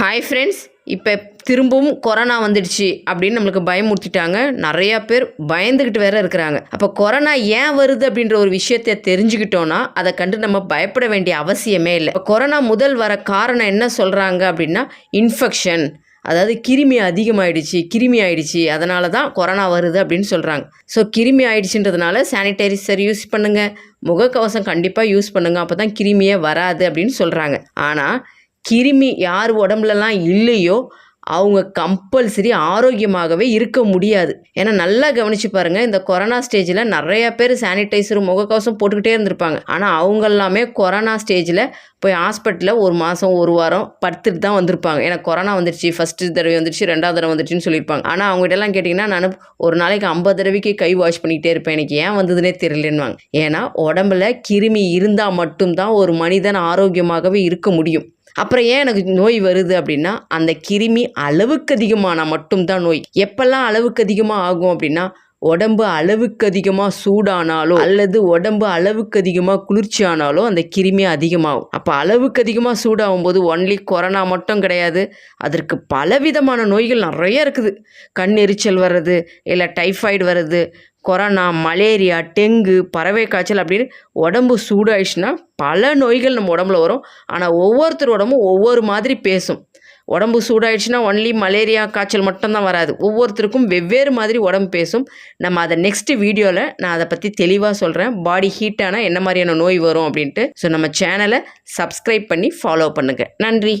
Hi friends இப்போ திரும்பவும் corona வந்துடுச்சு அப்படின்னு நம்மளுக்கு பயமுறுத்திட்டாங்க. நிறையா பேர் பயந்துக்கிட்டு வேற இருக்கிறாங்க. அப்போ கொரோனா ஏன் வருது அப்படின்ற ஒரு விஷயத்தை தெரிஞ்சுக்கிட்டோன்னா அதை கண்டு நம்ம பயப்பட வேண்டிய அவசியமே இல்லை. இப்போ கொரோனா முதல் வர காரணம் என்ன சொல்கிறாங்க அப்படின்னா இன்ஃபெக்ஷன் அதாவது கிருமி அதிகமாயிடுச்சு கிருமி ஆயிடுச்சு. அதனால தான் கொரோனா வருது அப்படின்னு சொல்கிறாங்க ஸோ கிருமி ஆயிடுச்சுன்றதுனால சானிடைசர் யூஸ் பண்ணுங்கள் முகக்கவசம் கண்டிப்பாக யூஸ் பண்ணுங்கள் அப்போ தான் கிருமியே வராது அப்படின்னு சொல்கிறாங்க ஆனால் கிருமி யார் உடம்புலலாம் இல்லையோ அவங்க கம்பல்சரி ஆரோக்கியமாகவே இருக்க முடியாது. ஏன்னா நல்லா கவனிச்சு பாருங்கள் இந்த கொரோனா ஸ்டேஜில் நிறைய பேர் சானிடைசர் முகக்கவசம் போட்டுக்கிட்டே இருந்திருப்பாங்க. ஆனால் அவங்க எல்லாமே கொரோனா ஸ்டேஜில் போய் ஹாஸ்பிட்டலில் ஒரு மாதம் ஒரு வாரம் படுத்துட்டு தான் வந்திருப்பாங்க. ஏன்னா கொரோனா வந்துருச்சு ஃபஸ்ட்டு தடவை வந்துருச்சு ரெண்டாவது தடவை வந்துருச்சுன்னு சொல்லியிருப்பாங்க. ஆனால் அவங்ககிட்டலாம் கேட்டிங்கன்னா நான் ஒரு நாளைக்கு ஐம்பது தடவைக்கு கை வாஷ் பண்ணிகிட்டே இருப்பேன். எனக்கு ஏன் வந்ததுனே தெரியலன்னுவாங்க. ஏன்னா உடம்புல கிருமி இருந்தால் மட்டும்தான் ஒரு மனிதன் ஆரோக்கியமாகவே இருக்க முடியும். அப்புறம் ஏன் எனக்கு நோய் வருது அப்படின்னா அந்த கிருமி அளவுக்கு அதிகமானால் மட்டும்தான் நோய். எப்பெல்லாம் அளவுக்கு அதிகமாக ஆகும் அப்படின்னா உடம்பு அளவுக்கு அதிகமாக சூடானாலோ அல்லது உடம்பு அளவுக்கு அதிகமாக குளிர்ச்சி ஆனாலோ அந்த கிருமி அதிகமாகும். அப்போ அளவுக்கு அதிகமாக சூடாகும் போது ஒன்லி கொரோனா மட்டும் கிடையாது. அதற்கு பலவிதமான நோய்கள் நிறைய இருக்குது. கண் எரிச்சல் வர்றது இல்லை டைஃபாய்டு வர்றது கொரோனா மலேரியா டெங்கு பறவை காய்ச்சல் அப்படின்னு உடம்பு சூடாயிடுச்சுன்னா பல நோய்கள் நம்ம உடம்புல வரும். ஆனால் ஒவ்வொருத்தர் உடம்பும் ஒவ்வொரு மாதிரி பேசும். உடம்பு சூடாயிடுச்சுன்னா ஒன்லி மலேரியா காய்ச்சல் மட்டும்தான் வராது. ஒவ்வொருத்தருக்கும் வெவ்வேறு மாதிரி உடம்பு பேசும். நம்ம அதை நெக்ஸ்ட் வீடியோவில் நான் அதை பற்றி தெளிவாக சொல்கிறேன் பாடி ஹீட்டானால் என்ன மாதிரியான நோய் வரும் அப்படின்ட்டு. ஸோ நம்ம சேனலை சப்ஸ்கிரைப் பண்ணி ஃபாலோ பண்ணுங்கள் நன்றி.